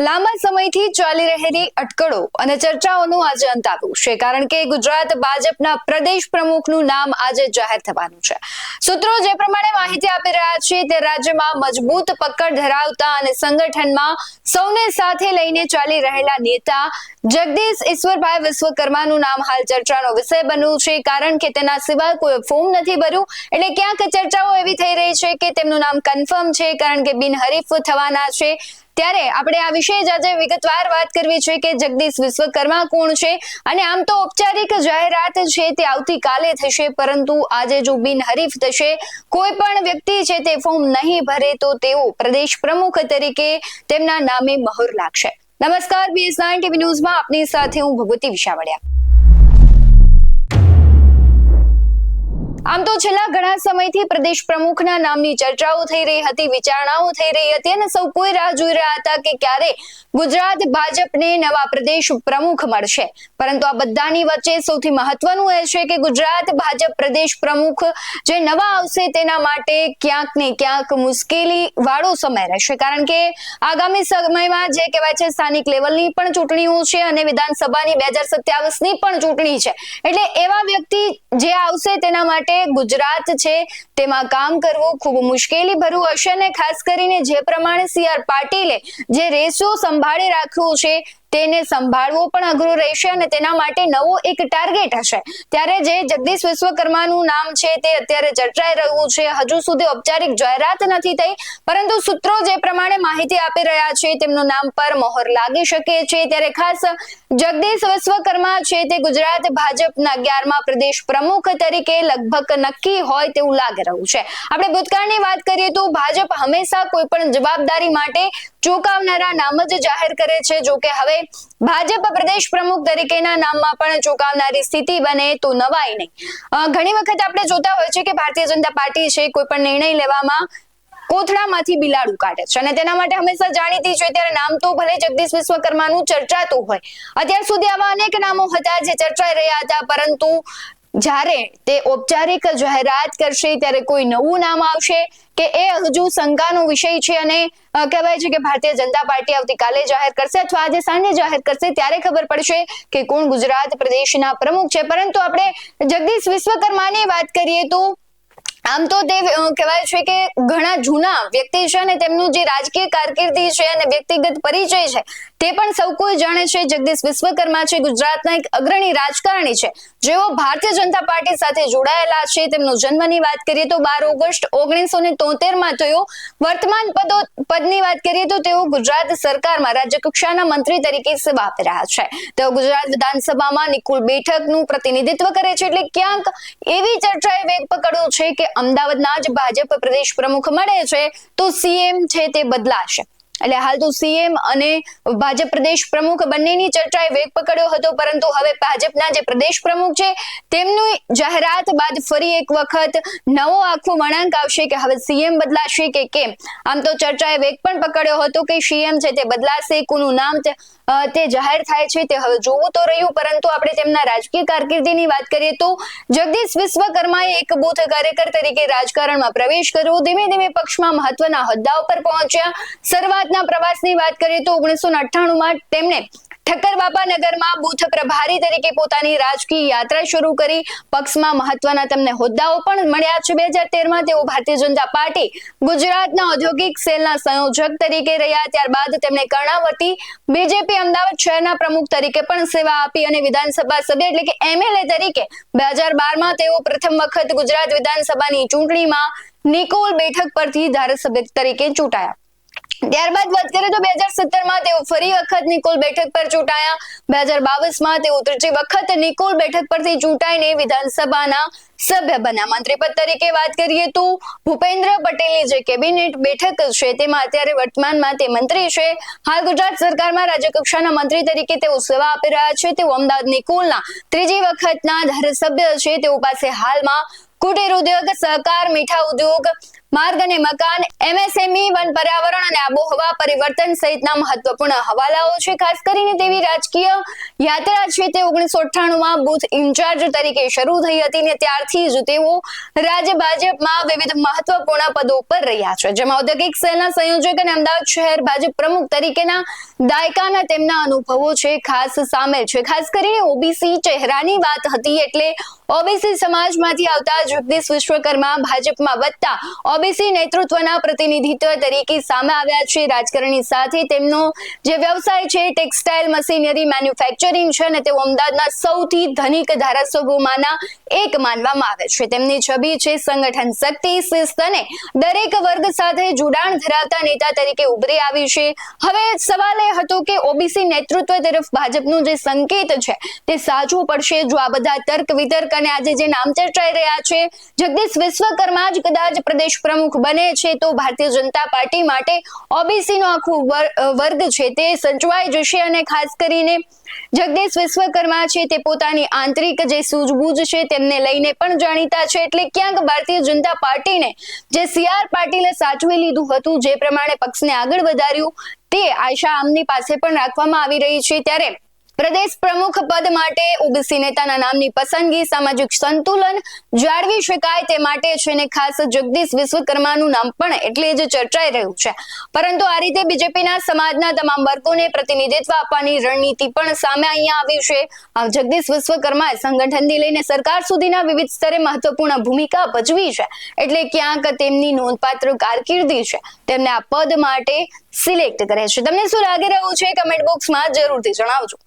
લાંબા સમયથી ચાલી રહેલી અટકળો અને ચર્ચાઓનું આજે અંત આવ્યો છે, કારણ કે ગુજરાત ભાજપના પ્રદેશ પ્રમુખનું નામ આજે જાહેર થવાનું છે. સૂત્રો જે પ્રમાણે માહિતી આપી રહ્યા છે, તે રાજ્યમાં મજબૂત પકડ ધરાવતા અને સંગઠનમાં સૌને સાથે લઈને ચાલી રહેલા નેતા જગદીશ ઈશ્વરભાઈ વિશ્વકર્માનું નામ હાલ ચર્ચાનો વિષય બન્યું છે, કારણ કે તેના સિવાય કોઈ ફોર્મ નથી ભર્યું. એટલે ક્યાંક ચર્ચાઓ એવી થઈ રહી છે કે તેમનું નામ કન્ફર્મ છે, કારણ કે બિનહરીફ થવાના છે. ત્યારે આપણે આ વિશે જ આજે વિગતવાર વાત કરવી છે કે જગદીશ વિશ્વકર્મા કોણ છે? અને આમ તો ઔપચારિક જાહેરાત છે તે આવતીકાલે થશે, પરંતુ આજે જો બિનહરીફ થશે, કોઈ પણ વ્યક્તિ છે તે ફોર્મ નહીં ભરે તો તેઓ પ્રદેશ પ્રમુખ તરીકે તેમના નામે મહોર લાગશે. નમસ્કાર બીએસ નાઇન ટીવી ન્યૂઝમાં આપની સાથે હું ભગવતી વિશાવડિયા. આમ તો છેલ્લા ઘણા સમયથી પ્રદેશ પ્રમુખના નામની ચર્ચાઓ થઈ રહી હતી, વિચારણાઓ થઈ રહી હતી અને સૌ કોઈ રાહ જોઈ રહ્યા હતા કે ક્યારે ગુજરાત ભાજપને નવા પ્રદેશ પ્રમુખ મળશે. પરંતુ આ બધાની વચ્ચે સૌથી મહત્વનું એ છે કે ગુજરાત ભાજપ પ્રદેશ પ્રમુખ જે નવા આવશે તેના માટે ક્યાંક ને ક્યાંક મુશ્કેલી વાળો સમય રહેશે. કારણ કે આગામી સમયમાં જે કહેવાય છે સ્થાનિક લેવલની પણ ચૂંટણીઓ છે અને વિધાનસભાની બે હજાર સત્યાવીસની પણ ચૂંટણી છે. એટલે એવા વ્યક્તિ જે આવશે તેના માટે ગુજરાત છે, તેમાં કામ કરવું ખૂબ મુશ્કેલી ભર્યું હશે અને ખાસ કરીને જે પ્રમાણે સી આર પાટીલે જે રેશિયો સંભાળી રાખ્યું છે તેને સંભાળવો પણ અઘરું રહેશે અને તેના માટે નવો એક ટાર્ગેટ હશે. ત્યારે જે જગદીશ વિશ્વકર્માનું નામ છે તે અત્યારે ચર્ચાઈ રહ્યું છે. હજુ સુધી ઔપચારિક જાહેરાત નથી થઈ, પરંતુ સૂત્રો જે પ્રમાણે માહિતી આપી રહ્યા છે, તેમનું નામ પર મોહર લાગી શકે છે. ત્યારે ખાસ જગદીશ વિશ્વકર્મા છે તે ગુજરાત ભાજપના અગિયારમા પ્રદેશ પ્રમુખ તરીકે લગભગ નક્કી હોય તેવું લાગી રહ્યું છે. આપણે ભૂતકાળની વાત કરીએ તો ભાજપ હંમેશા કોઈ પણ જવાબદારી માટે ચોંકાવનારા નામ જ જાહેર કરે છે. જો કે હવે ભાજપ પ્રદેશ પ્રમુખ તરીકેના નામમાં પણ ચોંકાવનારી સ્થિતિ બને તો નવાય નહીં. ઘણી વખત આપણે જોતા હોય છે કે ભારતીય જનતા પાર્ટી છે, કોઈ પણ નિર્ણય લેવામાં કોથળામાંથી બિલાડું કાઢે છે. અને તેના માટે હંમેશા જાણીતી છે, ત્યારે નામ તો ભલે જગદીશ વિશ્વકર્માનું ચર્ચાતું હોય. અત્યાર સુધી આવા અનેક નામો હતા જે ચર્ચાઈ રહ્યા હતા, પરંતુ જ્યારે તે ઔપચારિક જાહેરાત કરશે, ત્યારે કોઈ નવું નામ આવશે કે એ હજુ શંકાનો વિષય છે અને કહેવાય છે કે ભારતીય જનતા પાર્ટી આવતીકાલે જાહેર કરશે અથવા આજે સાંજે જાહેર કરશે, ત્યારે ખબર પડશે કે કોણ ગુજરાત પ્રદેશના પ્રમુખ છે. પરંતુ આપણે જગદીશ વિશ્વકર્માની વાત કરીએ તો આમ તો તે કહેવાય છે કે ઘણા જૂના વ્યક્તિ છે અને તેમનું જે રાજકીય કારકિર્દી છે અને વ્યક્તિગત પરિચય છે, તે પણ સૌ કોઈ જાણે છે જગદીશ વિશ્વકર્મા છે, ગુજરાતના એક અગ્રણી રાજકારણી છે. જેઓ ભારતીય જનતા પાર્ટી સાથે જોડાયેલા છે, તેમનો જન્મની વાત કરીએ તો બાર ઓગસ્ટ ઓગણીસો ને તોતેરમાં થયો વર્તમાન પદો, પદની વાત કરીએ તો તેઓ ગુજરાત સરકારમાં રાજ્ય કક્ષાના મંત્રી તરીકે સેવા આપી રહ્યા છે. તેઓ ગુજરાત વિધાનસભામાં નિકુલ બેઠકનું પ્રતિનિધિત્વ કરે છે, એટલે ક્યાંક એવી ચર્ચાએ વેગ પકડ્યો છે કે અમદાવાદના જ ભાજપ પ્રદેશ પ્રમુખ મળે છે તો સીએમ છે તે બદલાશે. એટલે હાલ તો સીએમ અને ભાજપ પ્રદેશ પ્રમુખ બંનેની ચર્ચાએ વેગ પકડ્યો હતો, પરંતુ હવે ભાજપના જે પ્રદેશ પ્રમુખ છે, તેમની જાહેરાત બાદ ફરી એક વખત નવો આખો વળાંક આવશે કે હવે સીએમ બદલાશે કે કેમ? આમ તો ચર્ચાએ વેગ પણ પકડ્યો હતો કે સીએમ છે તે બદલાશે, કોનું નામ તે જાહેર થાય છે, તે હવે જોવું તો રહ્યું, પરંતુ આપણે તેમના રાજકીય કારકિર્દીની વાત કરીએ તો જગદીશ વિશ્વકર્માએ એક બૂથ કાર્યકર તરીકે રાજકારણમાં પ્રવેશ કર્યો, ધીમે ધીમે પક્ષમાં મહત્વના હોદ્દાઓ પર પહોંચ્યા શરૂઆતના પ્રવાસની વાત કરીએ તો ઓગણીસો માં તેમણે ઠક્કર બાપા નગરમાં બુથ પ્રભારી તરીકે પોતાની રાજકીય યાત્રા શરૂ કરી. પક્ષમાં મહત્વના તેમને હોદ્દાઓ પણ મળ્યા છે. બે હજાર તેરમાં તેઓ ભારતીય જનતા પાર્ટી ગુજરાતના ઔદ્યોગિક સેલના સંયોજક તરીકે રહ્યા. ત્યારબાદ તેમણે કર્ણાવતી બીજેપી અમદાવાદ શહેરના પ્રમુખ તરીકે પણ સેવા આપી અને વિધાનસભા સભ્ય એટલે કે એમએલએ તરીકે બે હજાર બારમાં તેઓ પ્રથમ વખત ગુજરાત વિધાનસભાની ચૂંટણીમાં નિકોલ બેઠક પરથી ધારાસભ્ય તરીકે ચૂંટાયા. ત્યારબાદ વાત કરીએ તો બે હજાર સત્તરમાં તેઓ ફરી વખત નિકોલ બેઠક પર ચૂંટાયા. બે હજાર બાવીસમાં તેઓ ત્રીજી વખત નિકોલ બેઠક પરથી ચૂંટાઈને વિધાનસભાના સભ્ય બન્યા. મંત્રીપદ તરીકે વાત કરીએ તો ભૂપેન્દ્ર પટેલની જે કેબિનેટ બેઠક છે તેમાં અત્યારે વર્તમાનમાં તે મંત્રી છે. હાલ ગુજરાત સરકારમાં રાજ્ય કક્ષાના મંત્રી તરીકે તેઓ સેવા આપી રહ્યા છે. તેઓ અમદાવાદ નિકોલના ત્રીજી વખતના ધારાસભ્ય છે. તેઓ પાસે હાલમાં કુટીર ઉદ્યોગ, સહકાર, મીઠા ઉદ્યોગ માર્ગ અને મકાન એમએસએમઈ વન પર્યાવરણ અને આબોહવા પરિવર્તન સહિતના મહત્વપૂર્ણ હવાલાઓ છે. ખાસ કરીને તેવી રાજકીય યાત્રા છે તે ઓગણીસો અઠ્ઠાણુંમાં બુથ ઇન્ચાર્જ તરીકે શરૂ થઈ હતી ને ત્યારથી જ તેઓ રાજ્ય ભાજપમાં વિવિધ મહત્વપૂર્ણ પદો પર રહ્યા છે. જેમાં ઔદ્યોગિક સેલના સંયોજક અને અમદાવાદ શહેર ભાજપ પ્રમુખ તરીકેના દાયકાના તેમના અનુભવો છે ખાસ સામેલ છે. ખાસ કરીને ઓબીસી ચહેરાની વાત હતી એટલે ઓબીસી સમાજમાંથી આવતા જગદીશ વિશ્વકર્મા ભાજપમાં વધતા ઓબીસી નેતૃત્વના પ્રતિનિધિત્વ તરીકે સામે આવ્યા છે રાજકારણી સાથે. તેમનો જે વ્યવસાય છે, ટેક્સટાઇલ મશીનરી મેન્યુફેક્ચરિંગ છે અને તેઓ અમદાવાદના સૌથી ધનિક ધારાસભ્યોમાંના એક માનવામાં આવે છે. તેમની છબી છે, સંગઠન શક્તિ, શિસ્ત અને દરેક વર્ગ સાથે જોડાણ ધરાવતા નેતા તરીકે ઉભરી આવી છે. હવે સવાલ એ હતો કે ઓબીસી નેતૃત્વ તરફ ભાજપનું જે સંકેત છે, તે સાચું પડશે જો આ બધા તર્ક વિતર્ક અને આજે જે નામ ચર્ચાઈ રહ્યા છે? જગદીશ વિશ્વકર્મા જ કદાચ પ્રદેશ પ્રમુખ બને છે તો ભારતીય જનતા પાર્ટી માટે ઓબીસી નો આખું વર- વર્ગ છે તે સચવાઈ જશે અને ખાસ કરીને જગદીશ વિશ્વકર્મા છે તે પોતાની આંતરિક જે સૂઝબૂઝ છે તેમને લઈને પણ જાણીતા છે. એટલે ક્યાંક ભારતીય જનતા પાર્ટીને જે સી આર પાટીલે સાચવી લીધું હતું, જે પ્રમાણે પક્ષને આગળ વધાર્યું, તે આશા આમની પાસે પણ રાખવામાં આવી રહી છે. ત્યારે પ્રદેશ પ્રમુખ પદ માટે ઓબીસી નેતાના નામની પસંદગી, સામાજિક સંતુલન જાળવી શકાય તે માટે છે ને ખાસ જગદીશ વિશ્વકર્માનું નામ પણ એટલે જ ચર્ચાઈ રહ્યું છે. પરંતુ આ રીતે બીજેપીના સમાજના તમામ વર્ગોને પ્રતિનિધિત્વ આપવાની રણનીતિ પણ સામે અહીંયા આવી છે. જગદીશ વિશ્વકર્માએ સંગઠનથી લઈને સરકાર સુધીના વિવિધ સ્તરે મહત્વપૂર્ણ ભૂમિકા ભજવી છે. એટલે ક્યાંક તેમની નોંધપાત્ર કારકિર્દી છે. તેમને આ પદ માટે સિલેક્ટ કરે છે. તમને શું લાગી રહ્યું છે? કમેન્ટ બોક્સમાં જરૂરથી જણાવજો.